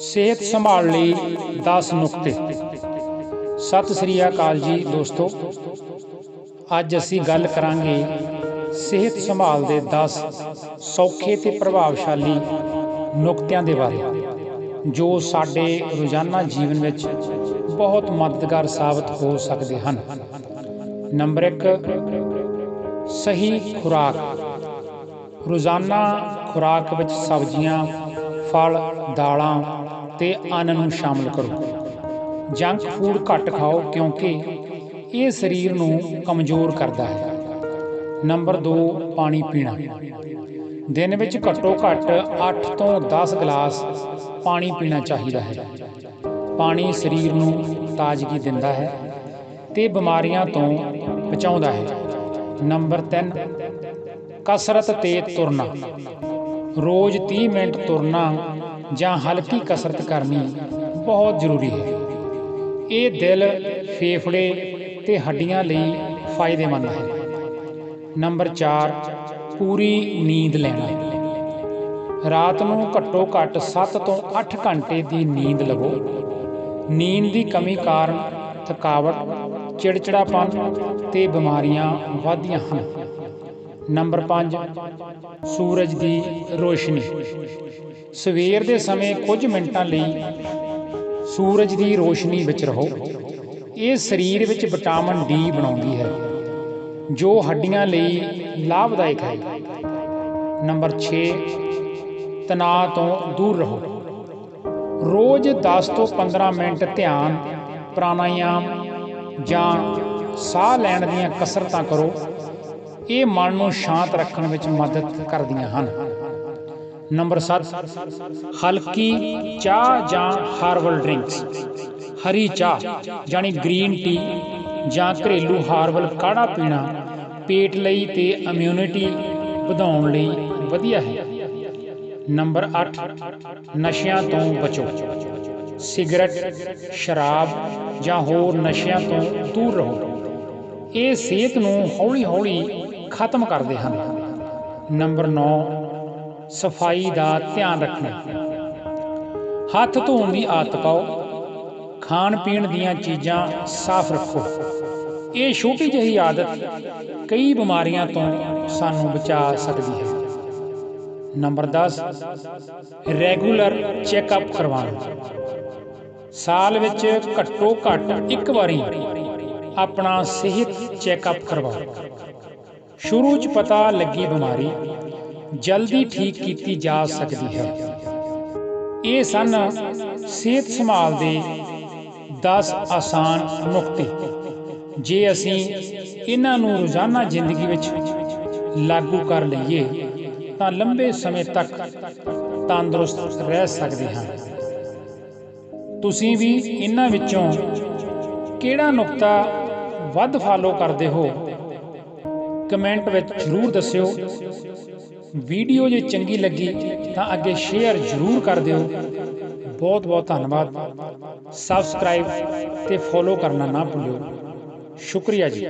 ਸਿਹਤ ਸੰਭਾਲ ਲਈ 10 ਨੁਕਤੇ। ਸਤਿ ਸ੍ਰੀ ਅਕਾਲ ਜੀ ਦੋਸਤੋ। ਅੱਜ ਅਸੀਂ ਗੱਲ ਕਰਾਂਗੇ ਸਿਹਤ ਸੰਭਾਲ ਦੇ 10 ਸੌਖੇ ਤੇ ਪ੍ਰਭਾਵਸ਼ਾਲੀ ਨੁਕਤਿਆਂ ਦੇ ਬਾਰੇ, ਜੋ ਸਾਡੇ ਰੋਜ਼ਾਨਾ ਜੀਵਨ ਵਿੱਚ ਬਹੁਤ ਮਦਦਗਾਰ ਸਾਬਤ ਹੋ ਸਕਦੇ ਹਨ। ਨੰਬਰ 1 ਸਹੀ ਖੁਰਾਕ। ਰੋਜ਼ਾਨਾ ਖੁਰਾਕ ਵਿੱਚ ਸਬਜ਼ੀਆਂ ਫਲ, ਦਾਲਾਂ ਤੇ ਅੰਨ ਨੂੰ ਸ਼ਾਮਲ ਕਰੋ। ਜੰਕ ਫੂਡ ਘੱਟ ਖਾਓ ਕਿਉਂਕਿ ਇਹ ਸਰੀਰ ਨੂੰ ਕਮਜ਼ੋਰ ਕਰਦਾ ਹੈ। ਨੰਬਰ 2 ਪਾਣੀ ਪੀਣਾ। ਦਿਨ ਵਿੱਚ ਘੱਟੋ ਘੱਟ 8 ਤੋਂ 10 ਗਲਾਸ ਪਾਣੀ ਪੀਣਾ ਚਾਹੀਦਾ ਹੈ। ਪਾਣੀ ਸਰੀਰ ਨੂੰ ਤਾਜ਼ਗੀ ਦਿੰਦਾ ਹੈ ਤੇ ਬਿਮਾਰੀਆਂ ਤੋਂ ਬਚਾਉਂਦਾ ਹੈ। ਨੰਬਰ 3 ਕਸਰਤ ਤੇ ਤੁਰਨਾ। ਰੋਜ਼ 30 ਮਿੰਟ ਤੁਰਨਾ ਜਾਂ ਹਲਕੀ ਕਸਰਤ ਕਰਨੀ ਬਹੁਤ ਜ਼ਰੂਰੀ ਹੈ। ਇਹ ਦਿਲ, ਫੇਫੜੇ ਤੇ ਹੱਡੀਆਂ ਲਈ ਫਾਇਦੇਮੰਦ ਹੈ। ਨੰਬਰ 4 ਪੂਰੀ ਨੀਂਦ ਲੈਣਾ। ਰਾਤ ਨੂੰ ਘੱਟੋ ਘੱਟ 7 ਤੋਂ 8 ਘੰਟੇ ਦੀ ਨੀਂਦ ਲਵੋ। ਨੀਂਦ ਦੀ ਕਮੀ ਕਾਰਨ ਥਕਾਵਟ, ਚਿੜਚਿੜਾਪਨ ਤੇ ਬਿਮਾਰੀਆਂ ਵੱਧਦੀਆਂ ਹਨ। ਨੰਬਰ 5 ਸੂਰਜ ਦੀ ਰੋਸ਼ਨੀ। ਸਵੇਰ ਦੇ ਸਮੇਂ ਕੁਝ ਮਿੰਟਾਂ ਲਈ ਸੂਰਜ ਦੀ ਰੋਸ਼ਨੀ ਵਿੱਚ ਰਹੋ। ਇਹ ਸਰੀਰ ਵਿੱਚ ਵਿਟਾਮਿਨ ਡੀ ਬਣਾਉਂਦੀ ਹੈ, ਜੋ ਹੱਡੀਆਂ ਲਈ ਲਾਭਦਾਇਕ ਹੈ। ਨੰਬਰ 6 ਤਣਾਅ ਤੋਂ ਦੂਰ ਰਹੋ। ਰੋਜ਼ 10 ਤੋਂ 15 ਮਿੰਟ ਧਿਆਨ, ਪ੍ਰਾਣਾਯਾਮ ਜਾਂ ਸਾਹ ਲੈਣ ਦੀਆਂ ਕਸਰਤਾਂ ਕਰੋ। ਇਹ ਮਨ ਨੂੰ ਸ਼ਾਂਤ ਰੱਖਣ ਵਿੱਚ ਮਦਦ ਕਰਦੀਆਂ ਹਨ। ਨੰਬਰ 7 ਹਲਕੀ ਚਾਹ ਜਾਂ ਹਾਰਬਲ ਡਰਿੰਕਸ ਹਰੀ ਚਾਹ ਯਾਨੀ ਗ੍ਰੀਨ ਟੀ ਜਾਂ ਘਰੇਲੂ ਹਾਰਬਲ ਕਾੜਾ ਪੀਣਾ ਪੇਟ ਲਈ ਤੇ ਇਮਿਊਨਿਟੀ ਵਧਾਉਣ ਲਈ ਵਧੀਆ ਹੈ। ਨੰਬਰ 8 ਨਸ਼ਿਆਂ ਤੋਂ ਬਚੋ, ਸਿਗਰਟ, ਸ਼ਰਾਬ ਜਾਂ ਹੋਰ ਨਸ਼ਿਆਂ ਤੋਂ ਦੂਰ ਰਹੋ। ਇਹ ਸਿਹਤ ਨੂੰ ਹੌਲੀ-ਹੌਲੀ ਖਤਮ ਕਰਦੇ ਹਨ। ਨੰਬਰ 9 ਸਫ਼ਾਈ ਦਾ ਧਿਆਨ ਰੱਖਣਾ। ਹੱਥ ਧੋਣ ਦੀ ਆਦਤ ਪਾਓ। ਖਾਣ ਪੀਣ ਦੀਆਂ ਚੀਜ਼ਾਂ ਸਾਫ਼ ਰੱਖੋ। ਇਹ ਛੋਟੀ ਜਿਹੀ ਆਦਤ ਕਈ ਬਿਮਾਰੀਆਂ ਤੋਂ ਸਾਨੂੰ ਬਚਾ ਸਕਦੀ ਹੈ। ਨੰਬਰ 10 ਰੈਗੂਲਰ ਚੈੱਕਅਪ ਕਰਵਾਉਣਾ। ਸਾਲ ਵਿੱਚ ਘੱਟੋ ਘੱਟ ਇੱਕ ਵਾਰੀ ਆਪਣਾ ਸਿਹਤ ਚੈੱਕਅਪ ਕਰਵਾਓ। ਸ਼ੁਰੂ 'ਚ ਪਤਾ ਲੱਗੀ ਬਿਮਾਰੀ, ਜਲਦੀ ਠੀਕ ਕੀਤੀ ਜਾ ਸਕਦੀ ਹੈ। ਇਹ ਸਨ ਸਿਹਤ ਸੰਭਾਲ ਦੇ 10 ਆਸਾਨ ਨੁਕਤੇ, ਜੇ ਅਸੀਂ ਇਹਨਾਂ ਨੂੰ ਰੋਜ਼ਾਨਾ ਜ਼ਿੰਦਗੀ ਵਿੱਚ ਲਾਗੂ ਕਰ ਲਈਏ, ਤਾਂ ਲੰਬੇ ਸਮੇਂ ਤੱਕ ਤੰਦਰੁਸਤ ਰਹਿ ਸਕਦੇ ਹਾਂ। ਤੁਸੀਂ ਵੀ ਇਹਨਾਂ ਵਿੱਚੋਂ ਕਿਹੜਾ ਨੁਕਤਾ ਵੱਧ ਫਾਲੋ ਕਰਦੇ ਹੋ? ਕਮੈਂਟ ਵਿੱਚ ਜ਼ਰੂਰ ਦੱਸਿਓ। ਵੀਡੀਓ ਜੇ ਚੰਗੀ ਲੱਗੀ ਤਾਂ ਅੱਗੇ ਸ਼ੇਅਰ ਜ਼ਰੂਰ ਕਰ ਦਿਓ। ਬਹੁਤ ਬਹੁਤ ਧੰਨਵਾਦ। ਸਬਸਕ੍ਰਾਈਬ ਤੇ ਫੋਲੋ ਕਰਨਾ ਨਾ ਭੁੱਲਿਓ। ਸ਼ੁਕਰੀਆ ਜੀ।